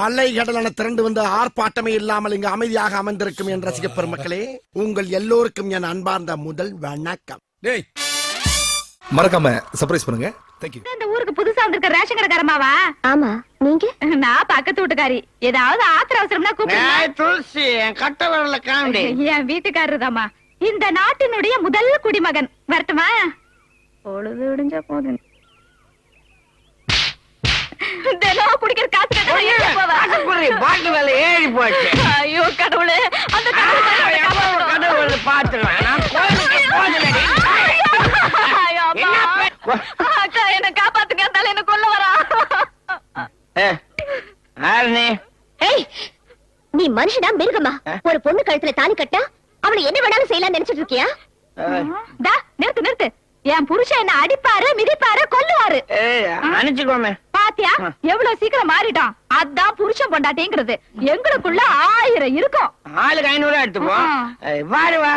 அலை கடலான திரண்டு வந்து ஆர்ப்பாட்டமே இல்லாமல் இங்கு அமைதியாக அமர்ந்திருக்கும் என் ரசிக பெருமக்களே உங்கள் எல்லோருக்கும் என் அன்பார்ந்த முதல் வணக்கம். டேய். மறக்காம சர்ப்ரைஸ் பண்ணுங்க. தேங்க்யூ இந்த ஊருக்கு புதுசா வந்திருக்க ரேஷன் கடைக்காரமாவா? ஆமா நீங்க? நான் பக்கத்து வீட்டுக்காரி. ஏதாவது ஆத்திர அவசரம்னா கூப்பிடுங்க. துளசி என் கட்ட விரல காண்டி. என் வீட்டுக்காரர் தாமா இந்த நாட்டினுடைய முதல் குடிமகன். வரட்டுமா? பொழுது விடிஞ்ச போதும். தினம் குடிக்கிற காசு பாட்டு வேலை ஏறி போச்சு. ஐயோ கடவுளே அந்த கடவுள் என்னை. அக்கா காப்பாத்துங்க இருந்தாலும் என்ன கொல்ல வரா. ஏய், நீ மனுஷனா மிருகமா? ஒரு பொண்ணு கழுத்துல தாலி கட்டா அவளை என்ன வேணாலும் செய்யலாம் நினைச்சிட்டு இருக்கியா நிறுத்து நிறுத்து. என் புருஷன் என்ன அடிப்பாரு மிதிப்பாரு கொல்லுவாரு. ஏய், அனுப்பிச்சுக்கோமே. பாத்தியா? எவ்வளவு சீக்கிரம் மாறிட்டான். அதான் புருஷன் பொண்டாட்டிங்கிறது. எங்களுக்குள்ள ஆயிரம் இருக்கும். ஆளுக்கு ஐநூறு எடுத்துப்போ. ஆ. ஏய், வாடி வா.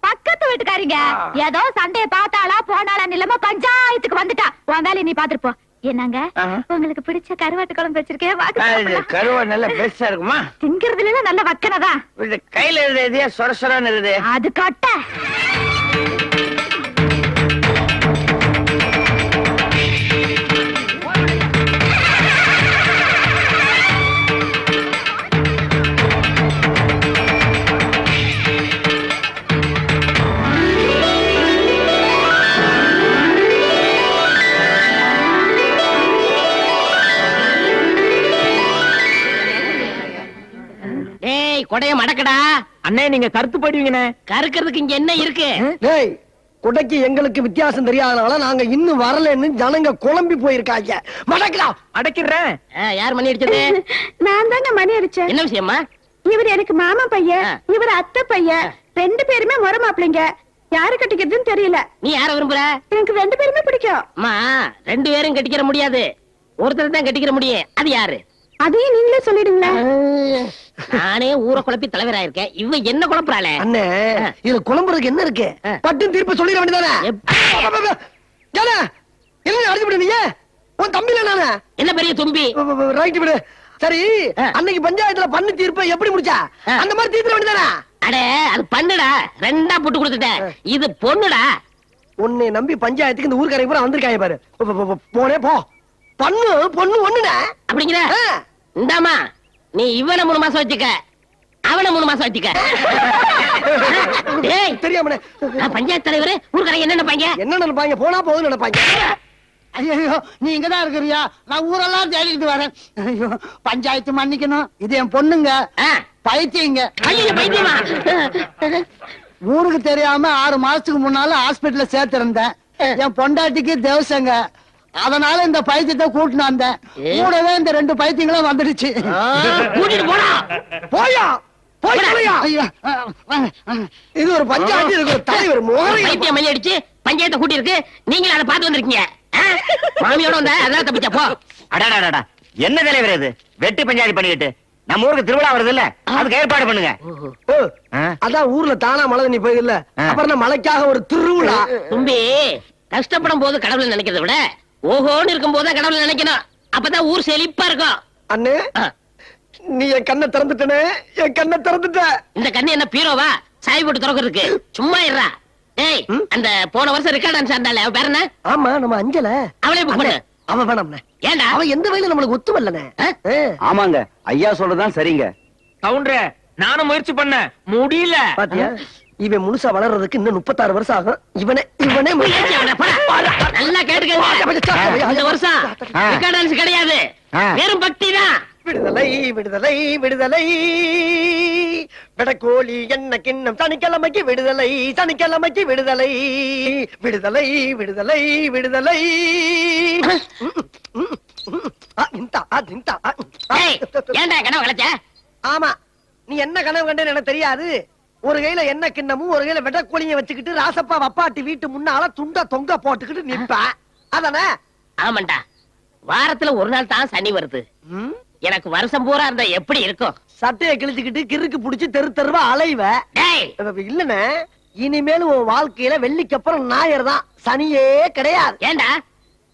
பக்கத்து வீட்டுக்காரிங்க. ஏதோ சண்டைய பார்த்தாளா போனாளா நிலம பஞ்சாயத்துக்கு வந்துட்டா. உன் வேலையை நீ பாத்துட்டு போ. என்னங்க. உங்களுக்கு பிடிச்ச கருவாட்டு குழம்பு வச்சிருக்கேன். கருவா நல்ல பெருசா இருக்குமா? திங்கிறதுல நல்ல வக்கனதான். இது கையில எழுதியா சொர சொரன்னு இருக்குது. அது கட்ட. டேய் கொடைய மடக்கடா. அண்ணே நீங்க கருத்து போயிடுவீங்கண்ணே. கறுக்கிறதுக்கு இங்க என்ன இருக்கு? டேய் குடைக்கு எங்களுக்கு வித்தியாசம் தெரியாதனால நாங்க இன்னும் வரலன்னு ஜனங்க குழம்பி போயிருக்காங்க. மடக்கலாம் அடைக்கிறேன். யார் மணி அடிச்சது? நான் தாங்க மணி அடிச்சேன். என்ன விஷயமா இவர் எனக்கு மாமா பையன். இவர் அத்தை பையன். ரெண்டு பேருமே முறை மாப்பிளைங்க யாரு கட்டிக்கிறதுன்னு தெரியல. நீ யார விரும்புற? எனக்கு ரெண்டு பேருமே பிடிக்கும். அம்மா ரெண்டு பேரும் கட்டிக்கிற முடியாது. ஒருத்தர் தான் கட்டிக்கிற முடியும். அது யாரு? அதையும் நீங்களே சொல்லிடுங்களேன். நானே ஊரை குழப்பி தலைவராயிருக்கேன். இவ என்ன குழப்பறாளே? அண்ணே இதுல குழம்புறதுக்கு என்ன இருக்கு. பட்டு தீர்ப்பு சொல்லிட வேண்டியதானே? என்ன அடிச்சு விடு நீங்க உன் தம்பில நானே. என்ன பெரிய தும்பி? ரைட் விடு. சரி. அன்னைக்கு பஞ்சாயத்துல பண்ணு தீர்ப்பை எப்படி முடிச்சா. அந்த மாதிரி தீர்த்த வேண்டியதானே? அடே அது பண்ணுடா. ரெண்டா போட்டு கொடுத்துட்டேன். இது பொண்ணுடா. உன்னை நம்பி பஞ்சாயத்துக்கு இந்த ஊர்க்காரங்க பூரா வந்திருக்காங்க பாரு. போனே போ. பண்ணு பொண்ணு ஒண்ணுனே. அப்படிங்கிற. இந்தாமா நீ இவனை மூணு மாசம் வச்சுக்க அவனை மூணு மாசம் வச்சுக்க. டேய் தெரியாமனே நான் பஞ்சாயத்து தலைவர் ஊர்க்காரங்க என்ன நினைப்பாங்க? என்ன நினைப்பாங்க? போனா போகுதுன்னு நினைப்பாங்க. ஐயோ நீ இங்கதான் இருக்கிறியா? நான் ஊரெல்லாம் தேடிட்டு வரேன். ஐயோ பஞ்சாயத்து மன்னிக்கணும். இது என் பொண்ணுங்க. பைத்தியங்க. பைத்தியமா? ஊருக்கு தெரியாம ஆறு மாசத்துக்கு முன்னால ஹாஸ்பிடல்ல சேர்த்திருந்தேன். என் பொண்டாட்டிக்கு தேவசங்க. அதனால இந்த பைத்தியத்தை கூட்டினு வந்தேன். கூடவே இந்த ரெண்டு பைத்தியங்களும் வந்துடுச்சு. கூட்டிட்டு போடா. போயா. இது ஒரு பஞ்சாயத்து தலைவர் பைத்தியம் மணி அடிச்சு பஞ்சாயத்தை கூட்டி இருக்கு நீங்களும் அதை பார்த்து வந்திருக்கீங்க? மாமியோட வந்த அதான் தப்பிச்சா போ. அடாடாடா என்ன தலைவர் இது? வெட்டி பஞ்சாயத்து பண்ணிக்கிட்டு. நம்ம ஊருக்கு திருவிழா வருது இல்ல? அதுக்கு ஏற்பாடு பண்ணுங்க? அதான் ஊர்ல தானா மழை தண்ணி போயில ஆ. அப்புறம் மழைக்காக ஒரு திருவிழா? தும்பி கஷ்டப்படும் போது கடவுளை நினைக்கிறத விட ஓஹோன்னு இருக்கும் போது கடவுளை நினைக்கணும். அப்பதான் ஊர் செழிப்பா இருக்கும். அண்ணே நீ என் கண்ணை திறந்துட்டனே என் கண்ணை திறந்துட்ட. இந்த கண்ணு என்ன பீரோவா? சாய் போட்டு திறக்கிறதுக்கு. சும்மா இருடா. டேய் அந்த போன வருஷம் ரெக்கார்ட் டான்ஸ் ஆண்டாளே அவ பேர் என்ன? ஆமா நம்ம அஞ்சல. அவளே புக் பண்ணு அவ வேணாம்ண்ணே. ஏன்டா? அவ எந்த வயல நம்மளுக்கு ஒத்து வரலனே ஆமாங்க ஐயா சொல்றதுதான் சரிங்க. கவுண்டரே நானும் முயற்சி பண்ணேன். முடியல. பாத்தியா? இவன் முழுசா வளர்றதுக்கு இன்னும் முப்பத்தாறு வருஷம் ஆகும். இவனே இவனே. நல்லா கேட்டுக்கங்க. இந்த வருஷம் கிடையாது. வெறும் பக்தி தான். விடுதலை விடுதலை விடுதலை. விடக்கோழி என்ன கிண்ணம் சனிக்கிழமைக்கு விடுதலை சனிக்கிழமைக்கு விடுதலை. விடுதலை விடுதலை விடுதலை. ஏன்டா கனவு ஆமா. நீ என்ன கனவு கண்டேன்னு எனக்கு தெரியாது. ஒரு கையில என்ன கிண்ணமும் ஒரு கையில வெடக்கோழிய வச்சுக்கிட்டு ராசப்பா வப்பாட்டி வீட்டு முன்னால துண்ட தொங்க போட்டுக்கிட்டு நிப்ப. அதானே? ஆமாண்டா. வாரத்துல ஒரு நாள் தான் சனி வருது? எனக்கு வருஷம் பூரா இருந்தா எப்படி இருக்கும்? சட்டையை கிழிச்சுக்கிட்டு கிறுக்கு புடிச்சு தெரு தெருவா அலைவ. இல்லண்ணே. இனிமேல் உன் வாழ்க்கையில வெள்ளிக்கு அப்புறம் ஞாயிறு தான். சனியே கிடையாது. ஏன்டா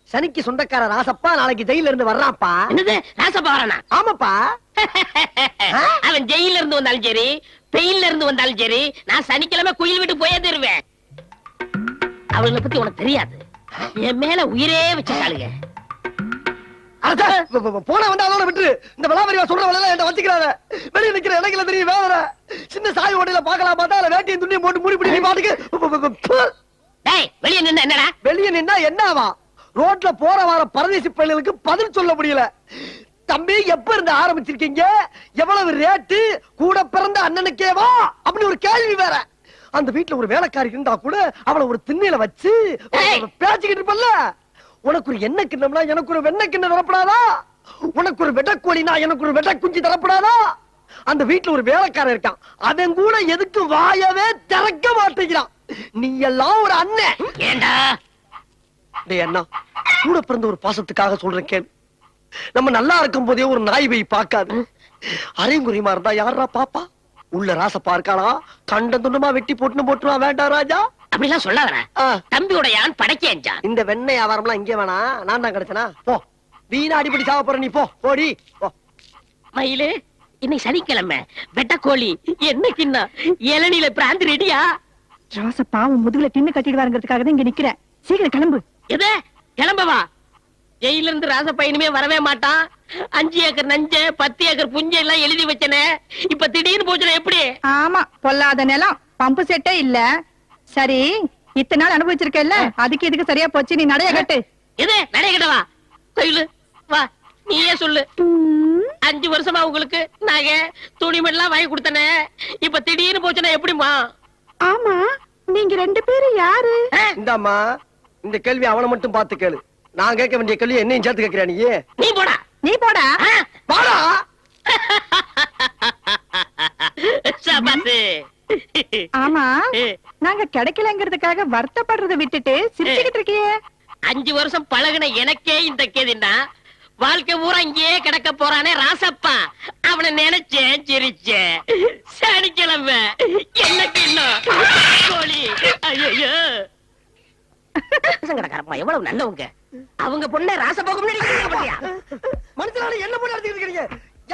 சனிக்கு சொந்தக்கார ராசப்பா நாளைக்கு ஜெயில இருந்து வர்றான்ப்பா. என்னது? ராசப்பா வரானா? ஆமாப்பா. அவன் ஜெயில இருந்து வந்தாலும் சரி பெயில்ல இருந்து வந்தாலும் சரி நான் சனிக்கிழமை குயில் விட்டு போயே தருவேன். அவளை பத்தி உனக்கு தெரியாது. என் மேல உயிரே போ- போன வந்து அதோட விட்டு இந்த விளாவரியா சொல்ற வேலை என்கிட்ட வச்சுக்கிறாத வெளிய நிக்கிற இடையில தெரியும் வேற சின்ன சாய் ஓட்டையில பாக்கலாம் பார்த்தா அதுல வேட்டியும் துணியும் போட்டு மூடி பிடி பாட்டுக்கு வெளிய நின்னு என்னடா? வெளிய நின்னா என்னவா? ரோட்ல போற வார பரதேசி பள்ளிகளுக்கு பதில் சொல்ல முடியல. தம்பி எப்ப இருந்து ஆரம்பிச்சிருக்கீங்க? எவ்வளவு ரேட்டு கூட பிறந்த அண்ணனுக்கேவா? அப்படி ஒரு கேள்வி வேற. அந்த வீட்டுல ஒரு வேலைக்காரி இருந்தா கூட அவளை ஒரு திண்ணையில வச்சு ஏய். பேசிக்கிட்டு இருப்பல்ல. உனக்கு ஒரு எண்ணெய் கிண்ணம்னா எனக்கு ஒரு வெண்ணெய் கிண்ணம் தரப்படாதா? உனக்கு ஒரு வெட்டக்கோழினா எனக்கு ஒரு வெட்ட குஞ்சு தரப்படாதா? அந்த வீட்டுல ஒரு வேலைக்காரன் இருக்கான். அவன் கூட எதுக்கு வாயவே திறக்க மாட்டேங்கிறான். நீ எல்லாம் ஒரு அண்ணன். ஏண்டா? டேய் அண்ணா கூட பிறந்த ஒரு பாசத்துக்காக சொல்றேன் கேள். நம்ம நல்லா இருக்கும் போதே ஒரு நாய் போய் பார்க்காது. அரைங்குறிமா இருந்தா யாரா பாப்பா? உள்ள ராசப்பா இருக்காளா கண்ட துண்டமா வெட்டி போட்டுன்னு போட்டுருவா வேண்டாம் ராஜா. அப்படிலாம் சொல்லாதடா. ஆ, தம்பியோட யான் படைக்கேன்ஜான் இந்த வெண்ணெய் வியாபாரம்லாம் இங்கே வேணா நான் தான் கிடைச்சனா? போ. வீணா அடிப்படி சாவ போற நீ போ. போடி. போ. மயிலு இன்னைக்கு சனிக்கிழமை. வெட்டக்கோழி என்ன கிண்ணா? இளநில பிராந்தி ரெடியா? ராசப்பா உன் முதுகுல தின்னு கட்டிடுவாருங்கிறதுக்காக தான் இங்க நிக்கிறேன். சீக்கிரம் கிளம்பு. எது கிளம்பவா? ஜெயில இருந்து ராசப்பா இனிமே வரவே மாட்டான். அஞ்சு ஏக்கர் நஞ்ச பத்து ஏக்கர் புஞ்ச எல்லாம் எழுதி வச்சனே. இப்ப திடீர்னு போச்சுனா எப்படி? ஆமா பொல்லாத நிலம். பம்பு செட்டே இல்ல. சரி இத்தனை நாள் அனுபவிச்சிருக்கல அதுக்கு இதுக்கு சரியா போச்சு. நீ நடைய கட்டு. எது? நடைய கிட்டவா? கோயிலு வா நீயே சொல்லு. அஞ்சு வருஷமா உங்களுக்கு நகை துணிமெல்லாம் வாங்கி கொடுத்தனே. இப்ப திடீர்னு போச்சுனா எப்படிமா ஆமா நீங்க ரெண்டு பேரும் யாரு? இந்தாம்மா இந்த கேள்வி அவனை மட்டும் பார்த்து கேளு. நான் கேட்க வேண்டிய கேள்வி என்னையும் சேர்த்து கேட்கிறா நீ? நீ போடா. நீ போடா. சபாசு ஆமா நாங்க கிடைக்கலங்கிறதுக்காக வருத்தப்படுறதை விட்டுட்டு சிரிச்சுக்கிட்டு இருக்கியே. அஞ்சு வருஷம் பழகுன எனக்கே இந்த கேதின்னா வாழ்க்கை பூரா இங்கேயே கிடக்க போறானே ராசப்பா. அவனை நினைச்சேன் சிரிச்சேன். சனிக்கிழமை எனக்கு இன்னும்? கோழி. ஐயோ கிடக்காரப்பா எவ்வளவு நல்லவங்க. அவங்க பொண்ணை பண்ணியா? மனுஷனால என்ன பண்ணி இருக்கீங்க?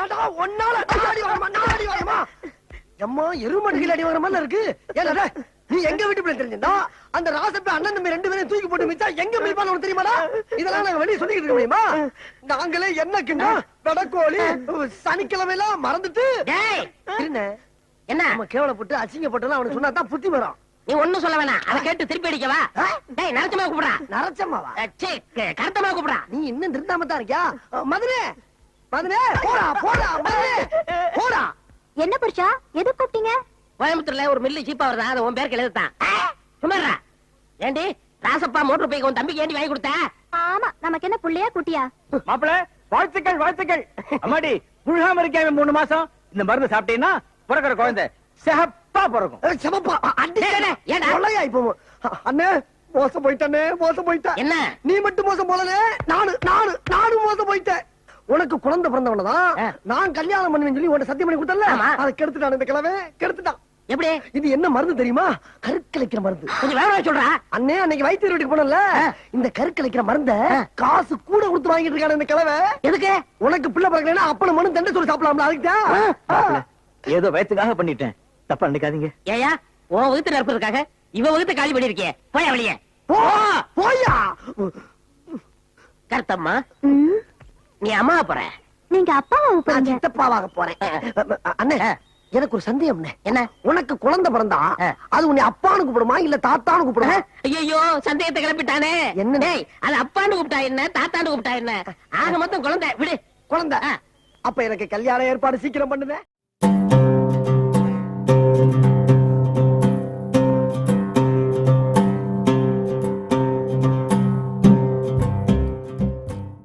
ஏடா ஒன்னால அடி நான் அடி வாங்கமா எம்மா எருமடுகள் அடி மாதிரி இருக்கு. ஏடா நீ எங்க வீட்டு பிள்ளை தெரிஞ்சிருந்தா? அந்த ராசப்ப அண்ணன் தம்பி ரெண்டு பேரும் தூக்கி போட்டு மிச்சா எங்க மிதிப்பான்னு உனக்கு தெரியுமாடா? இதெல்லாம் நாங்க வெளிய சொல்லிக்கிட்டு இருக்க முடியுமா நாங்களே என்னக்குன்னா வெடக்கோழி சனிக்கிழமை எல்லாம் மறந்துட்டு இருண்ணே என்ன? நம்ம கேவலப்பட்டு அசிங்கப்பட்டெல்லாம் அவனுக்கு சொன்னா தான் புத்தி வரும். நீ ஒண்ணும் சொல்ல வேணாம். அதை கேட்டு திருப்பி அடிக்கவா? டேய் நரச்சமா கூப்பிடா நரச்சம்மாவா? சே கருத்தமா கூப்பிடா நீ இன்னும் திருந்தாம தான் இருக்கியா மதுரே மதுரே போடா போடா மதுரே போடா. என்ன புருஷா? எது கூப்பிட்டீங்க? கோயம்புத்தூர்ல ஒரு மில்லு சீப்பா வருதா? அதை உன் பேருக்கு எழுதுதான் சுமாரா ஏண்டி ராசப்பா மோட்டர் பைக் உன் தம்பிக்கு ஏண்டி வாங்கி கொடுத்த? ஆமா நமக்கு என்ன புள்ளையா குட்டியா? மாப்பிள வாழ்த்துக்கள் வாழ்த்துக்கள். அம்மாடி புழுகாம இருக்காம மூணு மாசம்? இந்த மருந்து சாப்பிட்டீங்கன்னா பிறக்கிற குழந்தை. சிகப்பா பிறக்கும்? கொள்ளையா இப்போ அண்ணே மோசம் போயிட்டனே மோசம் போயிட்ட. என்ன? நீ மட்டும் மோசம் போலனே நானு நானு நானும் மோசம் போயிட்டேன். உனக்கு குழந்தை பிறந்தவனதான். நான் கல்யாணம் பண்ணுவேன்னு சொல்லி உன்னை சத்தியம் பண்ணி கொடுத்தல. அதை கெடுத்துட்டான் இந்த கிழமை கெடுத்துட்டான். எப்படி? இது என்ன மருந்து தெரியுமா? கருக்கலைக்கிற மருந்து. கொஞ்சம் விவரமா சொல்றா. அண்ணே அன்னைக்கு வைத்தியர் வீட்டுக்கு போனல. இந்த கருக்கலைக்கிற மருந்த காசு கூட கொடுத்து வாங்கிட்டு இருக்கான இந்த கிழமை எதுக்கு? உனக்கு பிள்ளை பிறக்கலைன்னா அப்பன மனு தண்டை சொல்லி சாப்பிடலாம்ல அதுக்குதான். ஏதோ வயத்துக்காக பண்ணிட்டேன். தப்பா நினைக்காதீங்க. ஏயா உன் வகுத்து நடப்பதற்காக இவ வகுத்து காலி பண்ணிருக்கே போயா வெளியே. போயா. கருத்தம்மா நீ அம்மா போற. நீங்க அப்பாவை கூப்பிடுங்க சித்தப்பாவாக போறேன். அண்ணே எனக்கு ஒரு சந்தேகம் என்ன? உனக்கு குழந்தை பிறந்தா. அது உன்னை அப்பான்னு கூப்பிடுமா இல்ல தாத்தான்னு கூப்பிடுமா? ஐயோ சந்தேகத்தை கிளப்பிட்டானே. என்ன? டேய் அது அப்பான்னு கூப்பிட்டா என்ன தாத்தான்னு கூப்பிட்டா என்ன? ஆக மொத்தம் குழந்தை விடு. குழந்தை? அப்ப எனக்கு கல்யாண ஏற்பாடு சீக்கிரம் பண்ணுவேன்.